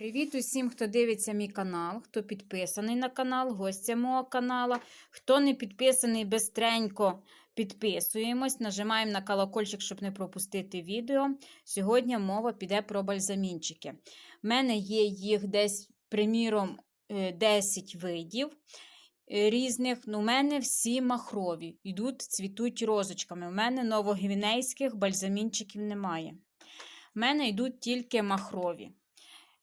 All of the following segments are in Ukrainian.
Привіт усім, хто дивиться мій канал, хто підписаний на канал, гостя мого канала. Хто не підписаний, бистренько підписуємось, нажимаємо на колокольчик, щоб не пропустити відео. Сьогодні мова піде про бальзамінчики. У мене є їх десь, приміром, е, 10 видів е, різних. Ну, у мене всі махрові, йдуть, цвітуть розочками. У мене новогвінейських бальзамінчиків немає. У мене йдуть тільки махрові.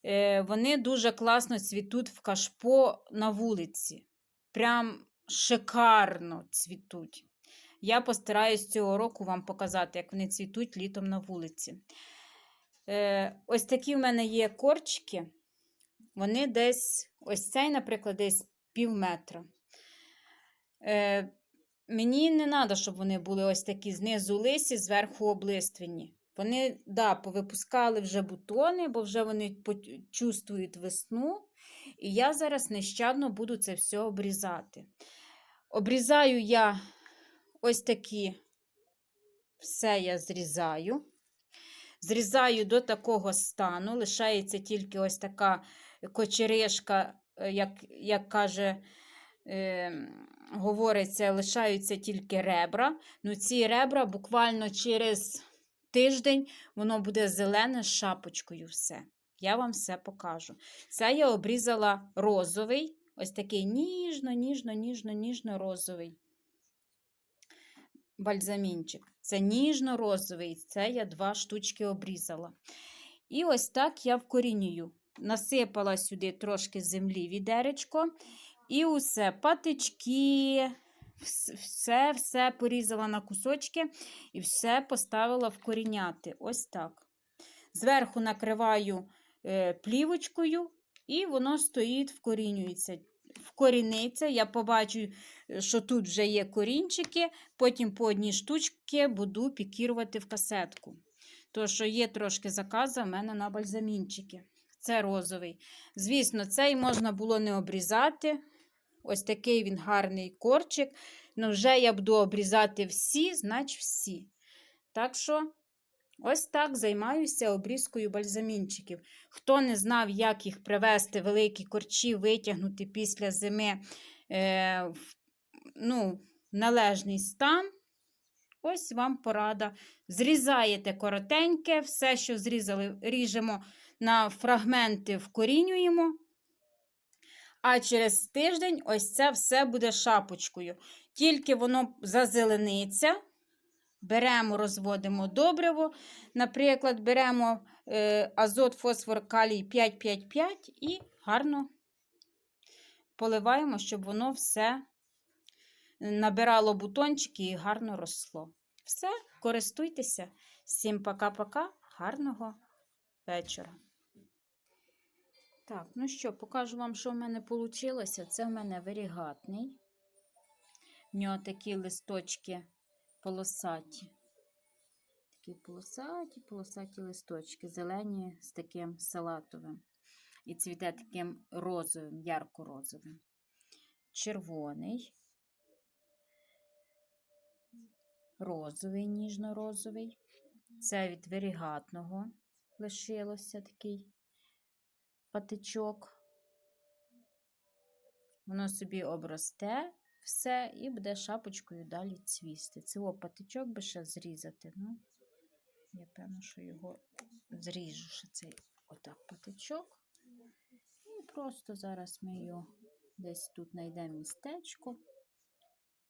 Е, Вони дуже класно цвітуть в кашпо на вулиці. Прям шикарно цвітуть. Я постараюсь цього року вам показати, як вони цвітуть літом на вулиці. Е, Ось такі в мене є корчики. Вони десь, ось цей, наприклад, десь пів метра. Е, Мені не треба, щоб вони були ось такі знизу лисі, зверху облиствені. Вони, да, повипускали вже бутони, бо вже вони чувствують весну. І я зараз нещадно буду це все обрізати. Обрізаю я ось такі, все я зрізаю. Зрізаю до такого стану, лишається тільки ось така кочеришка, е, як, як каже, е, говориться, лишаються тільки ребра. Ну, ці ребра буквально через тиждень воно буде зелене з шапочкою все. Я вам все покажу. Це я обрізала розовий, ось такий ніжно, ніжно, ніжно, ніжно розовий бальзамінчик. Це ніжно-розовий, це я два штучки обрізала. І ось так я вкорінюю. Насипала сюди трошки землі відеречко. І усе, патички, все, все порізала на кусочки і все поставила вкоріняти. Ось так. Зверху накриваю е, плівочкою, і воно стоїть, вкорінюється. Вкоріниться, я побачу, е, що тут вже є корінчики, потім по одній штучці буду пікірувати в касетку. То, що є трошки заказу в мене на бальзамінчики. Це розовий. Звісно, цей можна було не обрізати. Ось такий він гарний корчик. Ну, вже я буду обрізати всі, значить всі. Так що, ось так займаюся обрізкою бальзамінчиків. Хто не знав, як їх привезти, великі корчі, витягнути після зими е, ну, належний стан, ось вам порада. Зрізаєте коротеньке, все, що зрізали, ріжемо на фрагменти, вкорінюємо. А через тиждень ось це все буде шапочкою. Тільки воно зазелениться, беремо, розводимо добриво. Наприклад, беремо е, азот, фосфор, калій 5,5,5 і гарно поливаємо, щоб воно все набирало бутончики і гарно росло. Все, користуйтеся. Всім пока-пока, гарного вечора. Так, ну що, покажу вам, що в мене вийшло. Це в мене варігатний. В нього такі листочки полосаті. Такі полосаті, полосаті листочки, зелені з таким салатовим. І цвіте таким розовим, ярко-розовим. Червоний, розовий, ніжно-розовий. Це від варігатного лишилося такий патичок. Воно собі обросте все і буде шапочкою далі цвісти. Цього патичок би ще зрізати. Ну, я певно, що його зріжу ще цей отак патичок. І просто зараз ми його десь тут знайдемо містечко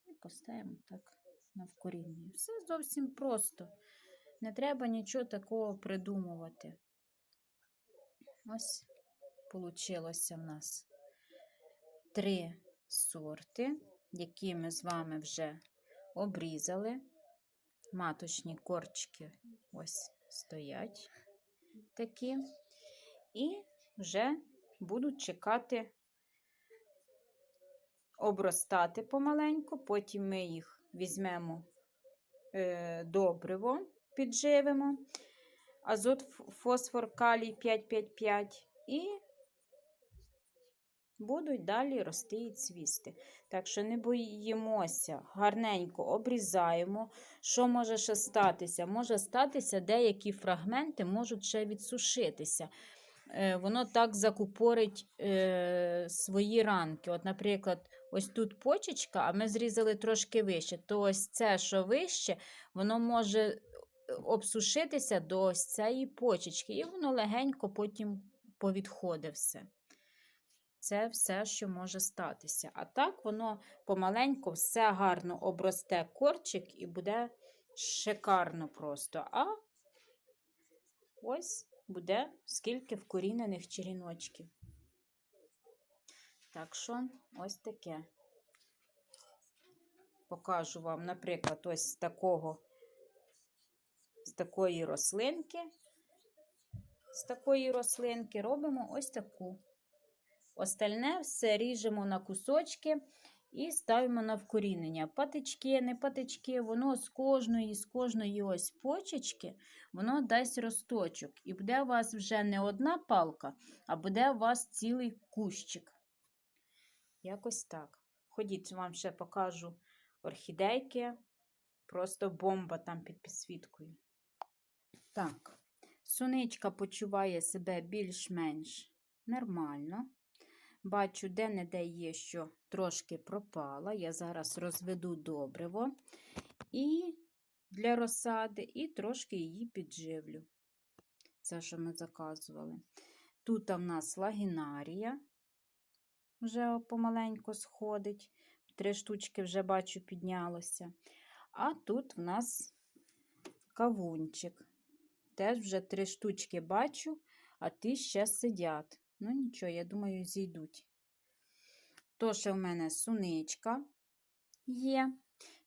і поставимо так на вкоріння. Все зовсім просто. Не треба нічого такого придумувати. Ось получилося в нас три сорти, які ми з вами вже обрізали. Маточні корчики ось стоять такі. І вже будуть чекати обростати помаленьку, потім ми їх візьмемо е, добриво, підживимо, азот, фосфор, калій 5,5,5 і будуть далі рости і цвісти. Так що не боїмося, гарненько обрізаємо. Що може ще статися? Може статися, деякі фрагменти можуть ще відсушитися. е, воно так закупорить е, свої ранки. От, наприклад, ось тут почечка, а ми зрізали трошки вище. То ось це, що вище, воно може е, обсушитися до ось цієї почечки, і воно легенько потім повідходить все. Це все, що може статися. А так воно помаленьку все гарно обросте корчик і буде шикарно просто. А ось буде скільки вкорінених черіночків. Так що ось таке. Покажу вам, наприклад, ось з такого, з такої рослинки. З такої рослинки робимо ось таку. Остальне все ріжемо на кусочки і ставимо на вкорінення. Патички, не патички, воно з кожної, з кожної ось почечки, воно дасть росточок. І буде у вас вже не одна палка, а буде у вас цілий кущик. Якось так. Ходіть, вам ще покажу орхідейки. Просто бомба там під підсвіткою. Так, сонечка почуває себе більш-менш нормально. Бачу, де-не-де є, що трошки пропала. Я зараз розведу добриво і для розсади, і трошки її підживлю. Це, що ми заказували. Тут в нас лагінарія вже помаленьку сходить. Три штучки вже бачу піднялося. А тут в нас кавунчик. Теж вже три штучки бачу, а ті ще сидять. Ну, нічого, я думаю, зійдуть. То, що в мене суничка є.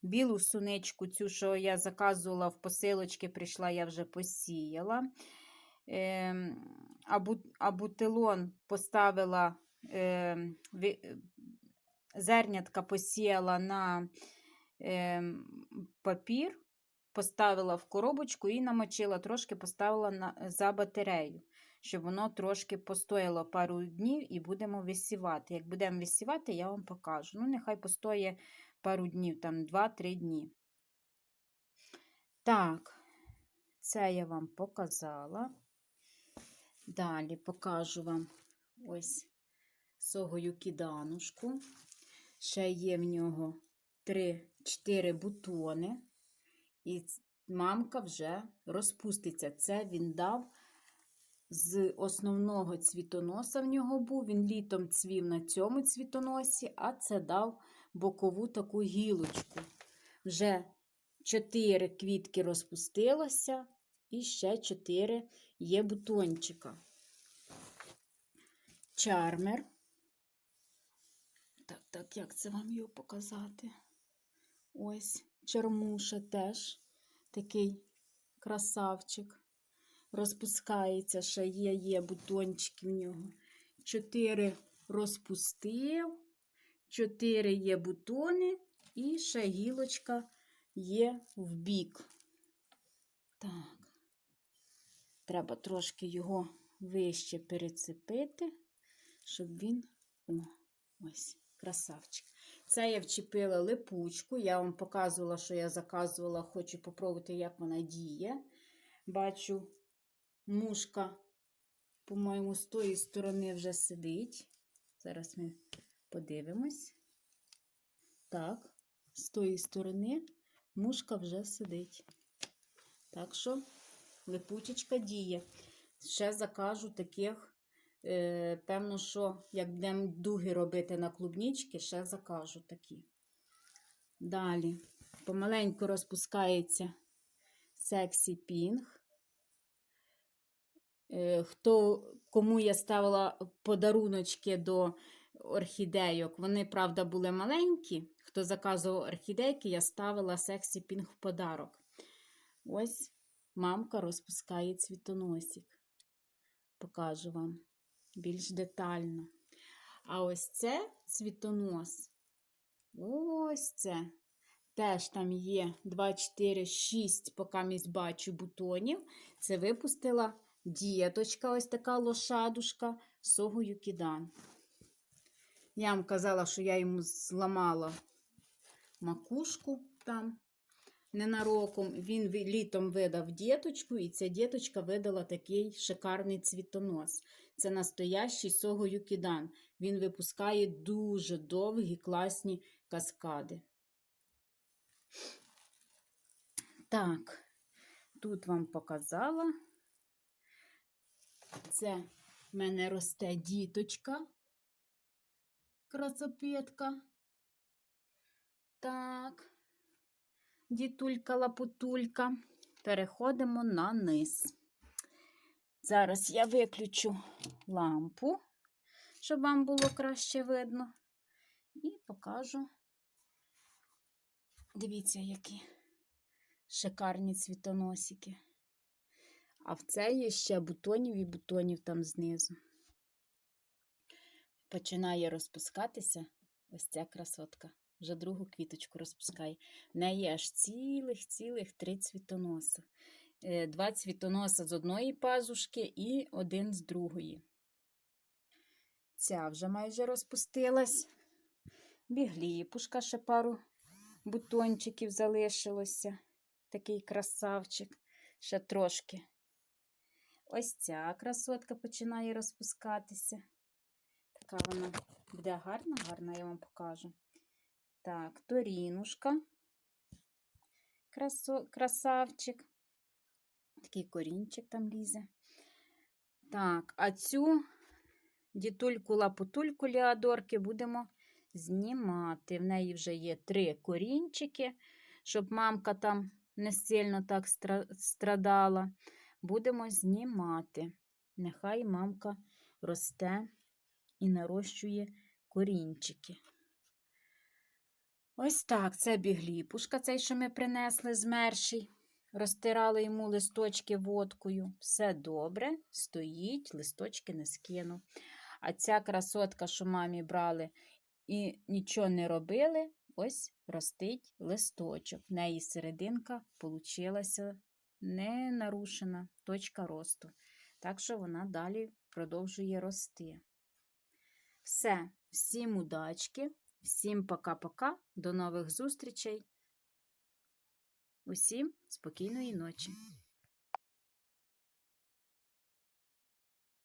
Білу суничку, цю, що я заказувала в посилочки, прийшла, я вже посіяла. Е, а бутилон поставила, е, зернятка посіяла на е, папір, поставила в коробочку і намочила, трошки поставила на, за батарею щоб воно трошки постояло пару днів і будемо висівати. Як будемо висівати, я вам покажу. Ну, нехай постоє пару днів, там 2-3 дні. Так, це я вам показала. Далі покажу вам ось согою киданушку. Ще є в нього 3-4 бутони, і мамка вже розпуститься. Це він дав з основного цвітоноса в нього був. Він літом цвів на цьому цвітоносі, а це дав бокову таку гілочку. Вже чотири квітки розпустилося, і ще чотири є бутончика. Чармер. Так, так, як це вам його показати? Ось, чермуша теж такий красавчик розпускається, ще є, є бутончики в нього. Чотири розпустив, чотири є бутони, і ще гілочка є в бік. Так, треба трошки його вище перецепити, щоб він. О, ось, красавчик. Це я вчепила липучку. Я вам показувала, що я заказувала, хочу попробувати, як вона діє. Бачу, Мушка, по-моєму, з тої сторони вже сидить. Зараз ми подивимось. Так, з тої сторони мушка вже сидить. Так що, липучечка діє. Ще закажу таких, е, певно, що як будемо дуги робити на клубнічки, ще закажу такі. Далі, помаленьку розпускається сексі пінг. Е, хто, кому я ставила подаруночки до орхідейок, вони, правда, були маленькі. Хто заказував орхідейки, я ставила сексі пінг в подарок. Ось мамка розпускає цвітоносик. Покажу вам більш детально. А ось це цвітонос. Ось це. Теж там є 2, 4, 6, поки місь бачу бутонів. Це випустила діточка, ось така лошадушка, согою кидан. Я вам казала, що я йому зламала макушку там. ненароком він літом видав діточку, і ця діточка видала такий шикарний цвітонос. Це настоящий Сого Юкідан. Він випускає дуже довгі, класні каскади. Так, тут вам показала. Це в мене росте діточка. Красопетка. Так. Дітулька лапутулька. Переходимо на низ. Зараз я виключу лампу, щоб вам було краще видно. І покажу. Дивіться, які шикарні цвітоносики. А в це є ще бутонів і бутонів там знизу. Починає розпускатися ось ця красотка. Вже другу квіточку розпускає. В неї аж цілих-цілих три цвітоноса. Е, Два цвітоноса з одної пазушки і один з другої. Ця вже майже розпустилась. Бігліпушка ще пару бутончиків залишилося. Такий красавчик. Ще трошки. Ось ця красотка починає розпускатися. Така вона буде гарна, гарна, я вам покажу. Так, торінушка. Красо, красавчик. Такий корінчик там лізе. Так, а цю дітульку лапутульку ліадорки будемо знімати. В неї вже є три корінчики, щоб мамка там не сильно так страдала. Будемо знімати. Нехай мамка росте і нарощує корінчики. Ось так, це бігліпушка, цей, що ми принесли з мерші. Розтирали йому листочки водкою. Все добре, стоїть, листочки не скинув. А ця красотка, що мамі брали і нічого не робили, ось ростить листочок. В неї серединка получилася не нарушена точка росту. Так що вона далі продовжує рости. Все, всім удачки, всім пока-пока, до нових зустрічей. Усім спокійної ночі.